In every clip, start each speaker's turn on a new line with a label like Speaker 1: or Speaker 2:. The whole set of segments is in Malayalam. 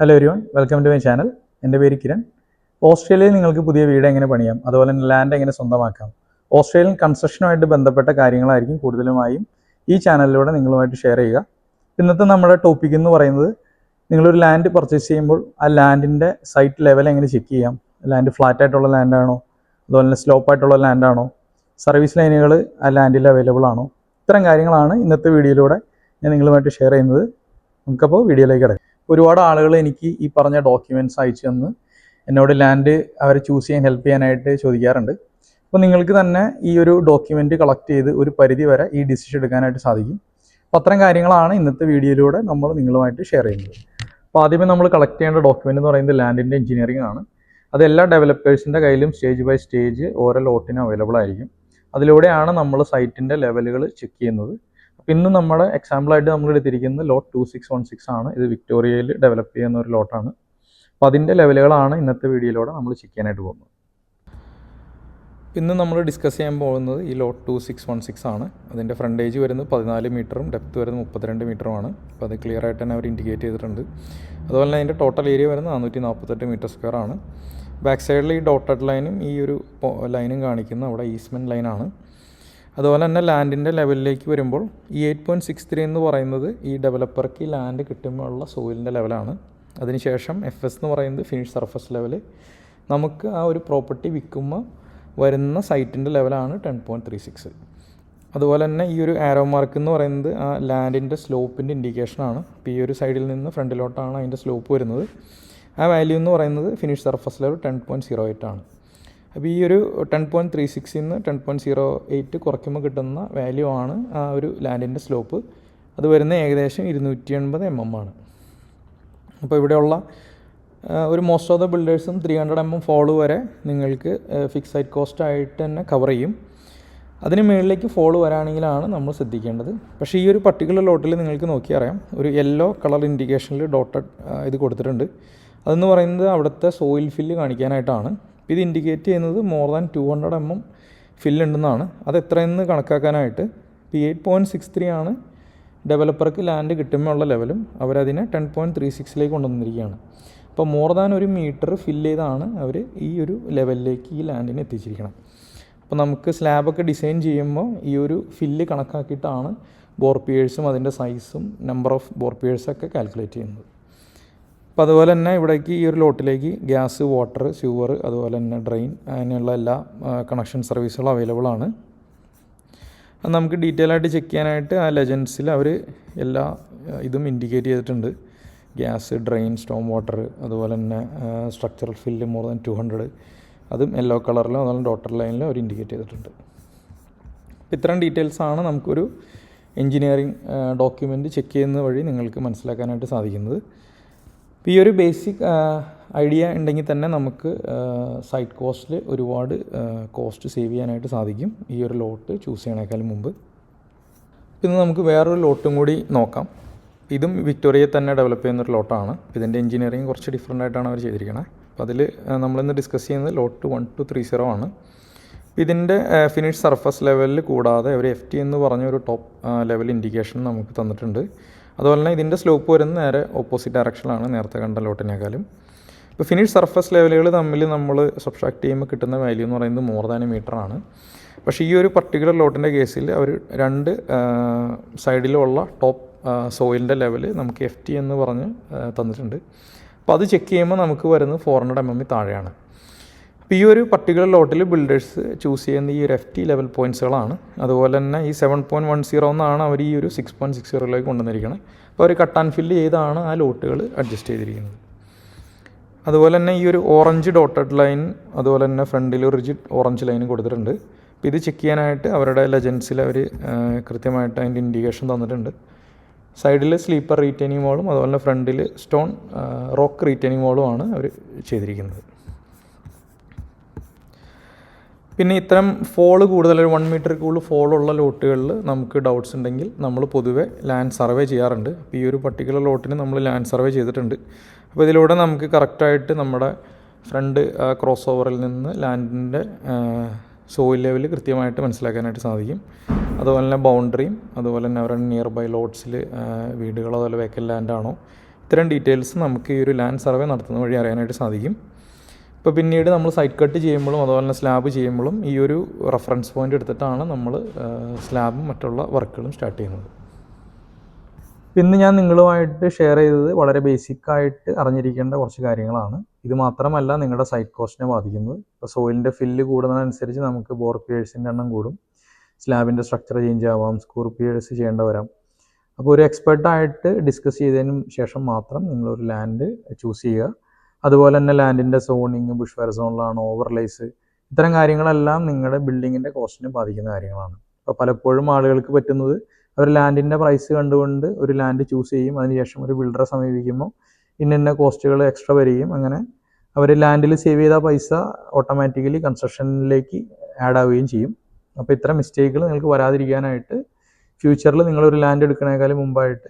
Speaker 1: Hello everyone welcome to my channel എന്റെ പേര് കിരൺ. ഓസ്ട്രേലിയയിൽ നിങ്ങൾക്ക് പുതിയ വീട് എങ്ങനെ പണിയാം? അതുപോലെ തന്നെ ലാൻഡ് എങ്ങനെ സ്വന്തമാക്കാം? ഓസ്ട്രേലിയൻ കൺസ്ട്രക്ഷനുമായിട്ട് ബന്ധപ്പെട്ട കാര്യങ്ങളായിരിക്കും കൂടുതലുമായും ഈ ചാനലിലൂടെ നിങ്ങളുമായിട്ട് ഷെയർ ചെയ്യുക. ഇന്നത്തെ നമ്മുടെ ടോപ്പിക് എന്ന് പറയുന്നത് നിങ്ങളൊരു ലാൻഡ് പർച്ചേസ് ചെയ്യുമ്പോൾ ആ ലാൻഡിന്റെ സൈറ്റ് ലെവൽ എങ്ങനെ ചെക്ക് ചെയ്യാം? ലാൻഡ് ഫ്ലാറ്റ് ആയിട്ടുള്ള ലാൻഡാണോ അതുപോലെ തന്നെ സ്ലോപ്പ് ആയിട്ടുള്ള ലാൻഡാണോ സർവീസ് ലൈനുകൾ ആ ലാൻഡിൽ അവൈലബിൾ ആണോ? ഇത്തരം കാര്യങ്ങളാണ് ഇന്നത്തെ വീഡിയോയിലൂടെ ഞാൻ നിങ്ങളുമായിട്ട് ഷെയർ ചെയ്യുന്നത്. നമുക്കപ്പോൾ വീഡിയോയിലേക്ക് കിടക്കാം. ഒരുപാട് ആളുകൾ എനിക്ക് ഈ പറഞ്ഞ ഡോക്യുമെന്റ്സ് അയച്ചു തന്ന് എന്നോട് ലാൻഡ് അവരെ ചൂസ് ചെയ്യാൻ ഹെൽപ്പ് ചെയ്യാനായിട്ട് ചോദിക്കാറുണ്ട്. അപ്പോൾ നിങ്ങൾക്ക് തന്നെ ഈ ഒരു ഡോക്യുമെന്റ് കളക്ട് ചെയ്ത് ഒരു പരിധി വരെ ഈ ഡിസിഷൻ എടുക്കാനായിട്ട് സാധിക്കും. അപ്പോൾ അത്തരം കാര്യങ്ങളാണ് ഇന്നത്തെ വീഡിയോയിലൂടെ നമ്മൾ നിങ്ങളുമായിട്ട് ഷെയർ ചെയ്യുന്നത്. അപ്പോൾ ആദ്യമേ നമ്മൾ കളക്ട് ചെയ്യേണ്ട ഡോക്യുമെന്റ് എന്ന് പറയുന്നത് ലാൻഡിന്റെ എഞ്ചിനീയറിംഗ് ആണ്. അത് എല്ലാ ഡെവലപ്പേഴ്സിന്റെ കയ്യിലും സ്റ്റേജ് ബൈ സ്റ്റേജ് ഓരോ ലോട്ടിനും അവൈലബിൾ ആയിരിക്കും. അതിലൂടെയാണ് നമ്മൾ സൈറ്റിന്റെ ലെവലുകൾ ചെക്ക് ചെയ്യുന്നത്. അപ്പോൾ ഇന്ന് നമ്മുടെ എക്സാമ്പിളായിട്ട് നമ്മൾ എടുത്തിരിക്കുന്നത് lot two six one six ആണ്. ഇത് വിക്ടോറിയയിൽ ഡെവലപ്പ് ചെയ്യുന്ന ഒരു ലോട്ടാണ് അപ്പോൾ അതിന്റെ ലെവലുകളാണ് ഇന്നത്തെ വീഡിയോയിലൂടെ നമ്മൾ ചെയ്യാനായിട്ട് പോകുന്നത്. ഇന്ന് നമ്മൾ ഡിസ്കസ് ചെയ്യാൻ പോകുന്നത് ഈ lot two six one six ആണ്. അതിന്റെ ഫ്രണ്ടേജ് വരുന്നത് പതിനാല് മീറ്ററും ഡെപ്ത് വരുന്നത് മുപ്പത്തിരണ്ട് മീറ്ററുമാണ് അപ്പോൾ അത് ക്ലിയർ ആയിട്ട് തന്നെ അവർ ഇൻഡിക്കേറ്റ് ചെയ്തിട്ടുണ്ട്. അതുപോലെ തന്നെ അതിന്റെ ടോട്ടൽ ഏരിയ വരുന്നത് നാനൂറ്റി നാൽപ്പത്തെട്ട് മീറ്റർ സ്ക്വയർ ആണ്. ബാക്ക് സൈഡിൽ ഈ ഡോട്ടഡ് ലൈനും ഈ ഒരു ലൈനും കാണിക്കുന്ന അവിടെ ഈസ്റ്റ്മെൻ ലൈനാണ് അതുപോലെ തന്നെ ലാൻഡിന്റെ ലെവലിലേക്ക് വരുമ്പോൾ ഈ എയ്റ്റ് പോയിന്റ് സിക്സ് ത്രീ എന്ന് പറയുന്നത് ഈ ഡെവലപ്പർക്ക് ഈ ലാൻഡ് കിട്ടുമ്പോഴുള്ള സോയിലിന്റെ ലെവലാണ്. അതിനുശേഷം എഫ് എസ് എന്ന് പറയുന്നത് ഫിനിഷ് സർഫസ് ലെവൽ നമുക്ക് ആ ഒരു പ്രോപ്പർട്ടി വിൽക്കുമ്പോൾ വരുന്ന സൈറ്റിന്റെ ലെവലാണ് ടെൻ പോയിന്റ് ത്രീ സിക്സ്. അതുപോലെ തന്നെ ഈ ഒരു ആരോ മാർക്ക് എന്ന് പറയുന്നത് ആ ലാൻഡിന്റെ സ്ലോപ്പിന്റെ ഇൻഡിക്കേഷനാണ്. അപ്പോൾ ഈ ഒരു സൈഡിൽ നിന്ന് ഫ്രണ്ടിലോട്ടാണ് അതിന്റെ സ്ലോപ്പ് വരുന്നത്. ആ വാല്യൂ എന്ന് പറയുന്നത് finish surface level ten point zero eight ആണ്. അപ്പോൾ ഈ ഒരു ടെൻ പോയിന്റ് ത്രീ സിക്സിൽ നിന്ന് ടെൻ പോയിന്റ് സീറോ എയ്റ്റ് കുറയ്ക്കുമ്പോൾ കിട്ടുന്ന വാല്യൂ ആണ് ആ ഒരു ലാൻഡിന്റെ സ്ലോപ്പ് അത് വരുന്ന ഏകദേശം ഇരുന്നൂറ്റി എൺപത് എം എം ആണ്. അപ്പോൾ ഇവിടെയുള്ള ഒരു most of the ബിൽഡേഴ്സും three hundred M M fall വരെ നിങ്ങൾക്ക് ഫിക്സൈഡ് കോസ്റ്റ് ആയിട്ട് തന്നെ കവർ ചെയ്യും. അതിന് മുകളിലേക്ക് ഫോൾ വരാണെങ്കിലാണ് നമ്മൾ ശ്രദ്ധിക്കേണ്ടത്. പക്ഷേ ഈ ഒരു പർട്ടിക്കുലർ ലോട്ടിൽ നിങ്ങൾക്ക് നോക്കി അറിയാം ഒരു യെല്ലോ കളർ ഇൻഡിക്കേഷനിൽ ഡോട്ടഡ് ഇത് കൊടുത്തിട്ടുണ്ട്. അതെന്ന് പറയുന്നത് അവിടുത്തെ സോയിൽ ഫില്ല് കാണിക്കാനായിട്ടാണ്. ഇത് ഇൻഡിക്കേറ്റ് ചെയ്യുന്നത് more than two hundred M M ഫില്ലുണ്ടെന്നാണ് അത് എത്രയെന്ന് കണക്കാക്കാനായിട്ട് ഇപ്പോൾ എയ്റ്റ് പോയിന്റ് സിക്സ് ത്രീ ആണ് ഡെവലപ്പർക്ക് ലാൻഡ് കിട്ടുമ്പോൾ ഉള്ള ലെവലും അവരതിനെ ടെൻ പോയിന്റ് ത്രീ സിക്സിലേക്ക് കൊണ്ടുവന്നിരിക്കുകയാണ്. അപ്പോൾ മോർ ദാൻ ഒരു മീറ്റർ ഫില്ല് ചെയ്താണ് അവർ ഈ ഒരു ലെവലിലേക്ക് ഈ ലാൻഡിനെ എത്തിച്ചിരിക്കണം അപ്പോൾ നമുക്ക് സ്ലാബൊക്കെ ഡിസൈൻ ചെയ്യുമ്പോൾ ഈ ഒരു ഫില്ല് കണക്കാക്കിയിട്ടാണ് ബോർപ്പിയേഴ്സും അതിന്റെ സൈസും നമ്പർ ഓഫ് ബോർപ്പിയേഴ്സൊക്കെ കാൽക്കുലേറ്റ് ചെയ്യുന്നത്. അപ്പോൾ അതുപോലെ തന്നെ ഇവിടേക്ക് ഈ ഒരു ലോട്ടിലേക്ക് ഗ്യാസ് വാട്ടർ സ്യൂവർ അതുപോലെ തന്നെ ഡ്രെയിൻ അങ്ങനെയുള്ള എല്ലാ കണക്ഷൻ സർവീസുകളും അവൈലബിൾ ആണ്. അത് നമുക്ക് ഡീറ്റെയിൽ ആയിട്ട് ചെക്ക് ചെയ്യാനായിട്ട് ആ ലെജൻസിൽ അവർ എല്ലാ ഇതും ഇൻഡിക്കേറ്റ് ചെയ്തിട്ടുണ്ട്. ഗ്യാസ് ഡ്രെയിൻ സ്റ്റോം വാട്ടർ അതുപോലെ തന്നെ structural fill more than two hundred അതും യെല്ലോ കളറിലും അതുപോലെ ഡോട്ടർ ലൈനിലും അവർ ഇൻഡിക്കേറ്റ് ചെയ്തിട്ടുണ്ട്. ഇത്തരം ഡീറ്റെയിൽസാണ് നമുക്കൊരു എൻജിനീയറിംഗ് ഡോക്യുമെന്റ് ചെക്ക് ചെയ്യുന്ന വഴി നിങ്ങൾക്ക് മനസ്സിലാക്കാനായിട്ട് സാധിക്കുന്നത്. ഈ ഒരു ബേസിക് ഐഡിയ ഉണ്ടെങ്കിൽ തന്നെ നമുക്ക് സൈഡ് കോസ്റ്റിൽ ഒരുപാട് കോസ്റ്റ് സേവ് ചെയ്യാനായിട്ട് സാധിക്കും. ഈ ഒരു ലോട്ട് ചൂസ് ചെയ്യണേക്കാൾ മുമ്പ്. പിന്നെ നമുക്ക് വേറൊരു ലോട്ടും കൂടി നോക്കാം. ഇതും വിക്ടോറിയയിൽ തന്നെ ഡെവലപ്പ് ചെയ്യുന്ന ഒരു ലോട്ടാണ് ഇതിന്റെ എഞ്ചിനീയറിങ് കുറച്ച് ഡിഫറെന്റ് ആയിട്ടാണ് അവർ ചെയ്തിരിക്കുന്നത് അപ്പോൾ അതിൽ നമ്മളിന്ന് ഡിസ്കസ് ചെയ്യുന്നത് lot one two three zero ആണ്. ഇതിന്റെ ഫിനിഷ് സർഫസ് ലെവലിൽ കൂടാതെ ഒരു എഫ് ടി എന്ന് പറഞ്ഞ ഒരു ടോപ്പ് ലെവൽ ഇൻഡിക്കേഷൻ നമുക്ക് തന്നിട്ടുണ്ട്. അതുപോലെ തന്നെ ഇതിന്റെ സ്ലോപ്പ് വരുന്ന നേരെ ഓപ്പോസിറ്റ് ഡയറക്ഷനിലാണ് നേരത്തെ കണ്ട ലോട്ടിനേക്കാളും. ഇപ്പോൾ ഫിനിഷ് സർഫസ് ലെവലുകൾ തമ്മിൽ നമ്മൾ സബ്സ്ട്രാക്ട് ചെയ്യുമ്പോൾ കിട്ടുന്ന വാല്യൂ എന്ന് പറയുന്നത് മോർ ദാൻ മീറ്റർ ആണ്. പക്ഷേ ഈ ഒരു പർട്ടിക്കുലർ ലോട്ടിന്റെ കേസിൽ അവർ രണ്ട് സൈഡിലുള്ള ടോപ്പ് സോയിലിന്റെ ലെവൽ നമുക്ക് എഫ് ടി എന്ന് പറഞ്ഞ് തന്നിട്ടുണ്ട്. അപ്പോൾ അത് ചെക്ക് ചെയ്യുമ്പോൾ നമുക്ക് വരുന്നത് ഫോർ ഹൺഡ്രഡ് എം എം താഴെയാണ്. അപ്പോൾ ഈ ഒരു പർട്ടിക്കുലർ ലോട്ടിൽ ബിൽഡേഴ്സ് ചൂസ് ചെയ്യുന്ന ഈ ഒരു എഫ് ടി ലെവൽ പോയിന്റ്സുകളാണ് അതുപോലെ തന്നെ ഈ സെവൻ പോയിന്റ് വൺ സീറോ എന്നാണ് അവർ ഈ ഒരു സിക്സ് പോയിന്റ് സിക്സ് സീറോയിലേക്ക് കൊണ്ടുവന്നിരിക്കുന്നത് അപ്പോൾ അവർ കട്ട് ആൻഡ് ഫില്ല് ചെയ്താണ് ആ ലോട്ടുകൾ അഡ്ജസ്റ്റ് ചെയ്തിരിക്കുന്നത്. അതുപോലെ തന്നെ ഈ ഒരു ഓറഞ്ച് ഡോട്ടഡ് ലൈൻ അതുപോലെ തന്നെ ഫ്രണ്ടിൽ റിജിഡ് ഓറഞ്ച് ലൈൻ കൊടുത്തിട്ടുണ്ട്. അപ്പോൾ ഇത് ചെക്ക് ചെയ്യാനായിട്ട് അവരുടെ ലെജൻസിൽ അവർ കൃത്യമായിട്ട് അതിന്റെ ഇൻഡിക്കേഷൻ തന്നിട്ടുണ്ട്. സൈഡിൽ സ്ലീപ്പർ റീറ്റെയിനിങ് വാളും അതുപോലെ ഫ്രണ്ടിൽ സ്റ്റോൺ റോക്ക് റീറ്റെയിനിങ് വാളുമാണ് അവർ ചെയ്തിരിക്കുന്നത്. പിന്നെ ഇത്തരം ഫോൾ കൂടുതൽ ഒരു വൺ മീറ്റർ കൂടുതൽ ഫോളുള്ള ലോട്ടുകളിൽ നമുക്ക് ഡൗട്ട്സ് ഉണ്ടെങ്കിൽ നമ്മൾ പൊതുവെ ലാൻഡ് സർവേ ചെയ്യാറുണ്ട്. അപ്പോൾ ഈ ഒരു പർട്ടിക്കുലർ ലോട്ടിന് നമ്മൾ ലാൻഡ് സർവേ ചെയ്തിട്ടുണ്ട്. അപ്പോൾ ഇതിലൂടെ നമുക്ക് കറക്റ്റായിട്ട് നമ്മുടെ ഫ്രണ്ട് ക്രോസ് ഓവറിൽ നിന്ന് ലാൻഡിന്റെ സോയിൽ ലെവൽ കൃത്യമായിട്ട് മനസ്സിലാക്കാനായിട്ട് സാധിക്കും. അതുപോലെ തന്നെ ബൗണ്ടറിയും അതുപോലെ തന്നെ അവരുടെ നിയർ ബൈ ലോട്ട്സിൽ വീടുകളോ അതുപോലെ വേക്കൽ ലാൻഡാണോ ഇത്തരം ഡീറ്റെയിൽസ് നമുക്ക് ഈ ഒരു ലാൻഡ് സർവേ നടത്തുന്ന വഴി അറിയാനായിട്ട് സാധിക്കും. ഇപ്പോൾ പിന്നീട് നമ്മൾ സൈറ്റ് കട്ട് ചെയ്യുമ്പോഴും അതുപോലെ തന്നെ സ്ലാബ് ചെയ്യുമ്പോഴും ഈ ഒരു റെഫറൻസ് പോയിന്റ് എടുത്തിട്ടാണ് നമ്മൾ സ്ലാബും മറ്റുള്ള വർക്കുകളും സ്റ്റാർട്ട് ചെയ്യുന്നത്. ഇന്ന് ഞാൻ നിങ്ങളുമായിട്ട് ഷെയർ ചെയ്തത് വളരെ ബേസിക് ആയിട്ട് അറിഞ്ഞിരിക്കേണ്ട കുറച്ച് കാര്യങ്ങളാണ്. ഇത് മാത്രമല്ല നിങ്ങളുടെ സൈറ്റ് കോസ്റ്റിനെ ബാധിക്കുന്നത്. ഇപ്പോൾ സോയിലിന്റെ ഫില്ല് കൂടുന്നതിനനുസരിച്ച് നമുക്ക് ബോർ പിയേഴ്സിന്റെ എണ്ണം കൂടും. സ്ലാബിന്റെ സ്ട്രക്ചർ ചേഞ്ച് ആവാം സ്കൂർ പിയേഴ്സ് ചെയ്യേണ്ട വരാം. അപ്പോൾ ഒരു എക്സ്പെർട്ടായിട്ട് ഡിസ്കസ് ചെയ്തതിനു ശേഷം മാത്രം നിങ്ങളൊരു ലാൻഡ് ചൂസ് ചെയ്യുക. അതുപോലെ തന്നെ ലാൻഡിന്റെ സോണിങ് ബുഷ് ഫയർ സോണിലാണോ ഓവർലേസ്. ഇത്തരം കാര്യങ്ങളെല്ലാം നിങ്ങളുടെ ബിൽഡിങ്ങിന്റെ കോസ്റ്റിനെ ബാധിക്കുന്ന കാര്യങ്ങളാണ്. അപ്പോൾ പലപ്പോഴും ആളുകൾക്ക് പറ്റുന്നത് അവർ ലാൻഡിന്റെ പ്രൈസ് കണ്ടുകൊണ്ട് ഒരു ലാൻഡ് ചൂസ് ചെയ്യും അതിനുശേഷം ഒരു ബിൽഡറെ സമീപിക്കുമ്പോൾ ഇന്ന ഇന്ന കോസ്റ്റുകൾ എക്സ്ട്രാ വരികയും അങ്ങനെ അവർ ലാൻഡിൽ സേവ് ചെയ്ത പൈസ ഓട്ടോമാറ്റിക്കലി കൺസ്ട്രക്ഷനിലേക്ക് ആഡ് ആവുകയും ചെയ്യും. അപ്പോൾ ഇത്തരം മിസ്റ്റേക്കുകൾ നിങ്ങൾക്ക് വരാതിരിക്കാനായിട്ട് ഫ്യൂച്ചറിൽ നിങ്ങളൊരു ലാൻഡ് എടുക്കുന്നതിനേക്കാളും മുമ്പായിട്ട്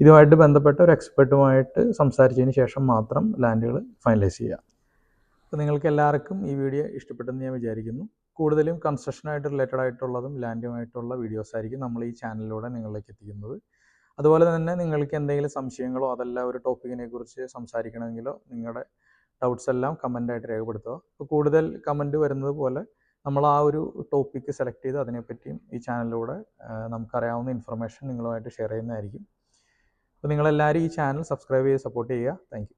Speaker 1: ഇതുമായിട്ട് ബന്ധപ്പെട്ട ഒരു എക്സ്പെർട്ടുമായിട്ട് സംസാരിച്ചതിന് ശേഷം മാത്രം ലാൻഡുകൾ ഫൈനലൈസ് ചെയ്യുക. അപ്പോൾ നിങ്ങൾക്ക് എല്ലാവർക്കും ഈ വീഡിയോ ഇഷ്ടപ്പെട്ടെന്ന് ഞാൻ വിചാരിക്കുന്നു. കൂടുതലും കൺസ്ട്രക്ഷനായിട്ട് റിലേറ്റഡ് ആയിട്ടുള്ളതും ലാൻഡുമായിട്ടുള്ള വീഡിയോസ് ആയിരിക്കും നമ്മൾ ഈ ചാനലിലൂടെ നിങ്ങളിലേക്ക് എത്തിക്കുന്നത്. അതുപോലെ തന്നെ നിങ്ങൾക്ക് എന്തെങ്കിലും സംശയങ്ങളോ അതല്ല ഒരു ടോപ്പിക്കിനെ കുറിച്ച് സംസാരിക്കണമെങ്കിലോ നിങ്ങളുടെ ഡൗട്ട്സ് എല്ലാം കമന്റായിട്ട് രേഖപ്പെടുത്തുക. അപ്പോൾ കൂടുതൽ കമന്റ് വരുന്നത് പോലെ നമ്മൾ ആ ഒരു ടോപ്പിക്ക് സെലക്ട് ചെയ്ത് അതിനെപ്പറ്റിയും ഈ ചാനലിലൂടെ നമുക്കറിയാവുന്ന ഇൻഫർമേഷൻ നിങ്ങളുമായിട്ട് ഷെയർ ചെയ്യുന്നതായിരിക്കും. അപ്പോൾ നിങ്ങളെല്ലാവരും ഈ ചാനൽ സബ്സ്ക്രൈബ് ചെയ്ത് സപ്പോർട്ട് ചെയ്യുക. താങ്ക്